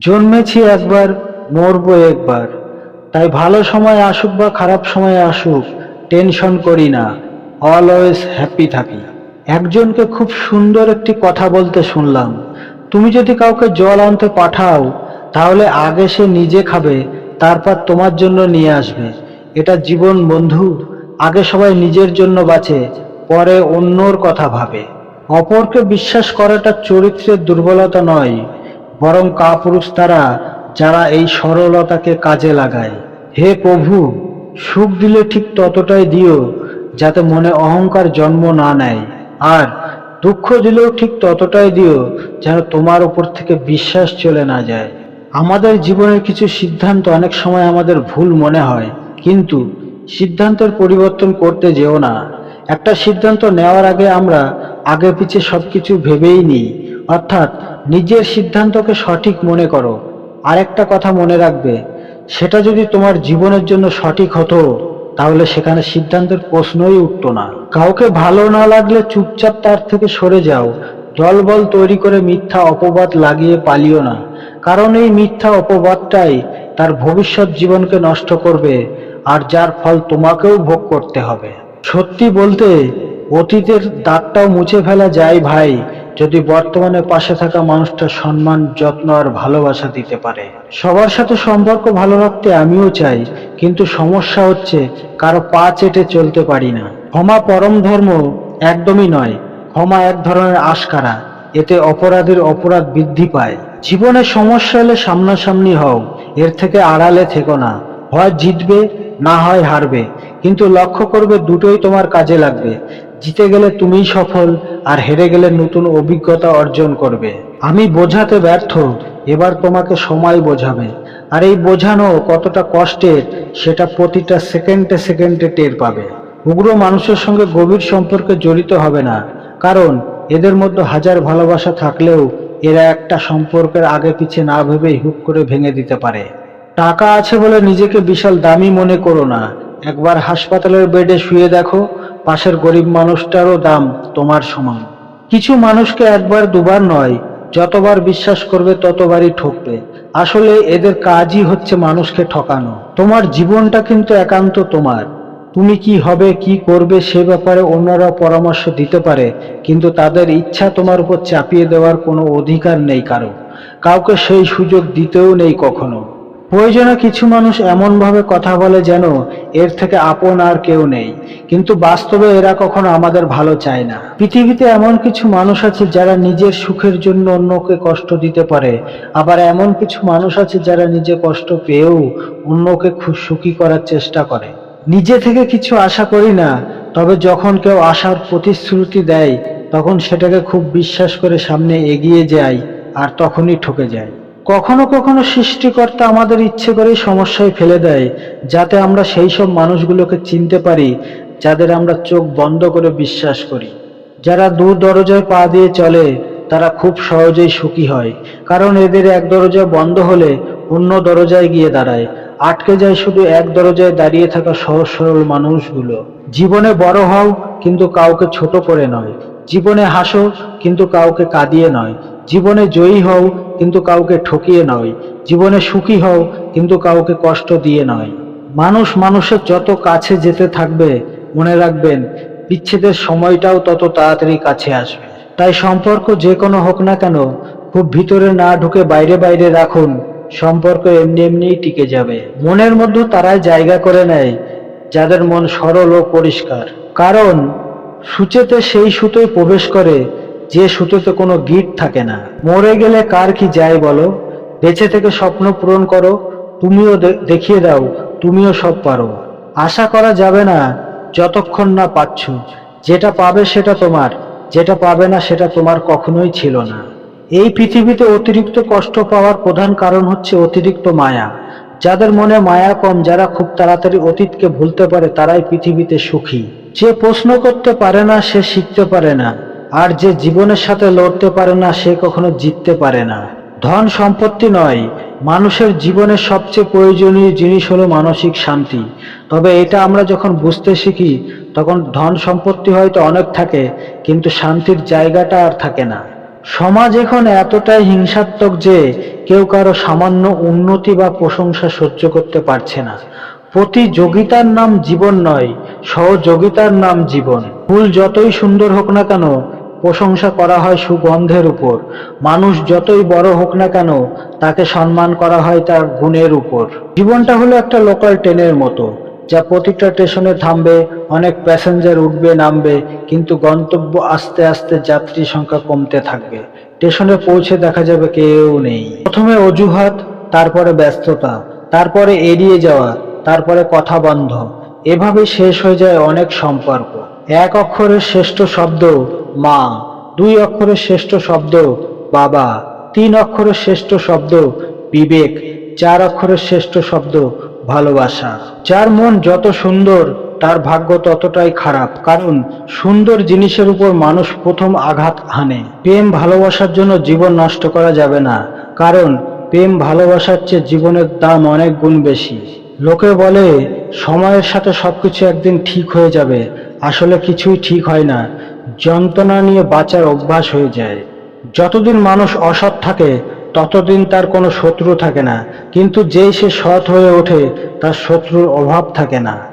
জন্মেছি একবার, মরবো একবার। তাই ভালো সময় আসুক বা খারাপ সময় আসুক, টেনশন করি না অলওয়েজ হ্যাপি থাকি। একজনকে খুব সুন্দর একটি কথা বলতে শুনলাম। তুমি যদি কাউকে জল আনতে পাঠাও, তাহলে আগে সে নিজে খাবে, তারপর তোমার জন্য নিয়ে আসবে। এটা জীবন বন্ধু, আগে সবাই নিজের জন্য বাঁচে, পরে অন্যর কথা ভাবে। অপরকে বিশ্বাস করাটা চরিত্রের দুর্বলতা নয় বরং কাপুরুষ তারা যারা এই সরলতাকে কাজে লাগায়। হে প্রভু, সুখ দিলে ঠিক ততটাই দিও, যাতে মনে অহংকার জন্ম না নেয়। আর দুঃখ দিলেও ঠিক ততটাই দিও, যেন তোমার উপর থেকে বিশ্বাস চলে না যায়। আমাদের জীবনের কিছু সিদ্ধান্ত অনেক সময় আমাদের ভুল মনে হয়, কিন্তু সিদ্ধান্তের পরিবর্তন করতে যেও না। একটা সিদ্ধান্ত নেওয়ার আগে আমরা আগে পিছে সবকিছু ভেবেই নিই। অর্থাৎ নিজের সিদ্ধান্তকে সঠিক মনে করো। আরেকটা কথা মনে রাখবে, সেটা যদি তোমার জীবনের জন্য সঠিক হতো, তাহলে সেখানে সিদ্ধান্তের প্রশ্নই উঠতো না। কাউকে ভালো না লাগলে চুপচাপ তার থেকে সরে যাও। দলবল তৈরি করে মিথ্যা অপবাদ লাগিয়ে পালিও না। কারণ এই মিথ্যা অপবাদটাই তার ভবিষ্যৎ জীবনকে নষ্ট করবে, আর যার ফল তোমাকেও ভোগ করতে হবে। সত্যি বলতে, অতীতের দাগটাও মুছে ফেলা যায় ভাই। যদি বর্তমানে পাশে থাকা মানুষটা সম্মান, যত্ন আর ভালোবাসা দিতে পারে। সবার সাথে সম্পর্ক ভালো রাখতে আমিও চাই, কিন্তু সমস্যা হচ্ছে কারও পা চেটে চলতে পারি না। ক্ষমা পরম ধর্ম একদমই নয়, ক্ষমা এক ধরনের আশকারা, এতে অপরাধের অপরাধ বৃদ্ধি পায়। জীবনে সমস্যা এলে সামনাসামনি হও, এর থেকে আড়ালে থেকো না। হয় জিতবে, না হয় হারবে, কিন্তু লক্ষ্য করবে দুটোই তোমার কাজে লাগবে। জিতে গেলে তুমিই সফল, আর হেরে গেলে নতুন অভিজ্ঞতা অর্জন করবে। আমি বোঝাতে ব্যর্থ, এবার তোমাকে সময় বোঝাবে। আর এই বোঝানো কতটা কষ্টের, সেটা প্রতিটা সেকেন্ডে সেকেন্ডে টের পাবে। উগ্র মানুষের সঙ্গে গভীর সম্পর্কে জড়িত হবে না, কারণ এদের মধ্যে হাজার ভালোবাসা থাকলেও এরা একটা সম্পর্কের আগে পিছে না ভেবেই হুক করে ভেঙে দিতে পারে। টাকা আছে বলে নিজেকে বিশাল দামি মনে করো না। একবার হাসপাতালের বেডে শুয়ে দেখো পাশের গরিব মানুষটারও দাম তোমার সমান। কিছু মানুষকে একবার দুবার নয়, যতবার বিশ্বাস করবে ততবারই ঠকবে। আসলে এদের কাজই হচ্ছে মানুষকে ঠকানো। তোমার জীবনটা কিন্তু একান্ত তোমার। তুমি কি হবে, কি করবে সে ব্যাপারে অন্যরা পরামর্শ দিতে পারে, কিন্তু তাদের ইচ্ছা তোমার উপর চাপিয়ে দেওয়ার কোনো অধিকার নেই কারও। কাউকে সেই সুযোগ দিতেও নেই কখনো। প্রয়োজনে কিছু মানুষ এমনভাবে কথা বলে যেন এর থেকে আপন আর কেউ নেই। কিন্তু বাস্তবে এরা কখনো আমাদের ভালো চায় না। পৃথিবীতে এমন কিছু মানুষ আছে যারা নিজের সুখের জন্য অন্যকে কষ্ট দিতে পারে। আবার এমন কিছু মানুষ আছে যারা নিজে কষ্ট পেয়েও অন্যকে খুব সুখী করার চেষ্টা করে। নিজে থেকে কিছু আশা করি না, তবে যখন কেউ আশার প্রতিশ্রুতি দেয়, তখন সেটাকে খুব বিশ্বাস করে সামনে এগিয়ে যায় আর তখনই ঠকে যায়। কখনো কখনো সৃষ্টিকর্তা আমাদের ইচ্ছে করেই সমস্যায় ফেলে দেয়, যাতে আমরা সেই সব মানুষগুলোকে চিনতে পারি, যাদের আমরা চোখ বন্ধ করে বিশ্বাস করি। যারা দূর দরজায় পা দিয়ে চলে, তারা খুব সহজেই সুখী হয়, কারণ এদের এক দরজা বন্ধ হলে অন্য দরজায় গিয়ে দাঁড়ায়। আটকে যায় শুধু এক দরজায় দাঁড়িয়ে থাকা সহজ সরল মানুষগুলো। জীবনে বড় হও, কিন্তু কাউকে ছোট করে নয়। জীবনে হাসো, কিন্তু কাউকে কাঁদিয়ে নয়। জীবনে জয়ী হও, কিন্তু কাউকে ঠকিয়ে নয়। জীবনে সুখী হও, কিন্তু কাউকে কষ্ট দিয়ে নয়। মানুষ মানুষের যত কাছে যেতে থাকবে, মনে রাখবেন, বিচ্ছেদের সময়টাও তত তাড়াতাড়ি কাছে আসবে। তাই সম্পর্ক যে কোনো হোক না কেন, খুব ভিতরে না ঢুকে বাইরে বাইরে রাখুন। সম্পর্ক এমনি এমনিই টিকে যাবে। মনের মধ্যে তারাই জায়গা করে নেয়, যাদের মন সরল ও পরিষ্কার। কারণ, সূচেতে সেই সুতোয় প্রবেশ করে যে সুতোতে কোনো গিট থাকে না। মরে গেলে কার কি যায় বলো? বেঁচে থেকে স্বপ্ন পূরণ করো, তুমিও দেখিয়ে দাও, তুমিও সব পারো। আশা করা যাবে না যতক্ষণ না পাচ্ছ। যেটা পাবে সেটা তোমার, যেটা পাবে না সেটা তোমার কখনোই ছিল না। এই পৃথিবীতে অতিরিক্ত কষ্ট পাওয়ার প্রধান কারণ হচ্ছে অতিরিক্ত মায়া। যাদের মনে মায়া কম, যারা খুব তাড়াতাড়ি অতীতকে ভুলতে পারে, তারাই পৃথিবীতে সুখী। যে প্রশ্ন করতে পারে না, সে শিখতে পারে না। আর যে জীবনের সাথে লড়তে পারে না, সে কখনো জিততে পারে না। ধন সম্পত্তি নয়, মানুষের জীবনের সবচেয়ে প্রয়োজনীয় জিনিস হলো মানসিক শান্তি। তবে এটা আমরা যখন বুঝতে শিখি, তখন ধন সম্পত্তি হয়তো অনেক থাকে, কিন্তু শান্তির জায়গাটা আর থাকে না। সমাজ এখন এতটাই হিংসাত্মক যে কেউ কারও সামান্য উন্নতি বা প্রশংসা সহ্য করতে পারছে না। প্রতিযোগিতার নাম জীবন নয়, সহযোগিতার নাম জীবন। ফুল যতই সুন্দর হোক না কেন প্রশংসা করা হয় সুগন্ধের উপর। মানুষ যতই বড় হোক না কেন, তাকে সম্মান করা হয় তার গুণের উপর। জীবনটা হলো একটা লোকাল ট্রেনের মতো, যা প্রতিটা স্টেশনে থামবে, অনেক প্যাসেঞ্জার উঠবে, নামবে, কিন্তু গন্তব্য আস্তে আস্তে যাত্রী সংখ্যা কমতে থাকবে। স্টেশনে পৌঁছে দেখা যাবে কেউ নেই। প্রথমে অজুহাত, তারপরে ব্যস্ততা, তারপরে এড়িয়ে যাওয়া, তারপরে কথা বন্ধ। এভাবে শেষ হয়ে যায় অনেক সম্পর্ক। এক অক্ষরের শ্রেষ্ঠ শব্দ মা, দুই অক্ষরের শ্রেষ্ঠ শব্দ বাবা, তিন অক্ষরের শ্রেষ্ঠ শব্দ বিবেক, চার অক্ষরের শ্রেষ্ঠ শব্দ ভালোবাসা। যার মন যত সুন্দর, তার ভাগ্য ততটাই খারাপ। কারণ সুন্দর জিনিসের উপর মানুষ প্রথম আঘাত হানে। প্রেম ভালোবাসার জন্য জীবন নষ্ট করা যাবে না। কারণ প্রেম ভালোবাসার চেয়ে জীবনের দাম অনেক গুণ বেশি। লোকে বলে, সময়ের সাথে সবকিছু একদিন ঠিক হয়ে যাবে। আসলে কিছুই ঠিক হয় না। যন্ত্রণা নিয়ে বাঁচার অভ্যাস হয়ে যায়। যতদিন মানুষ অসৎ থাকে, ততদিন তার কোনো শত্রু থাকে না। কিন্তু যেই সে সৎ হয়ে ওঠে, তার শত্রুর অভাব থাকে না।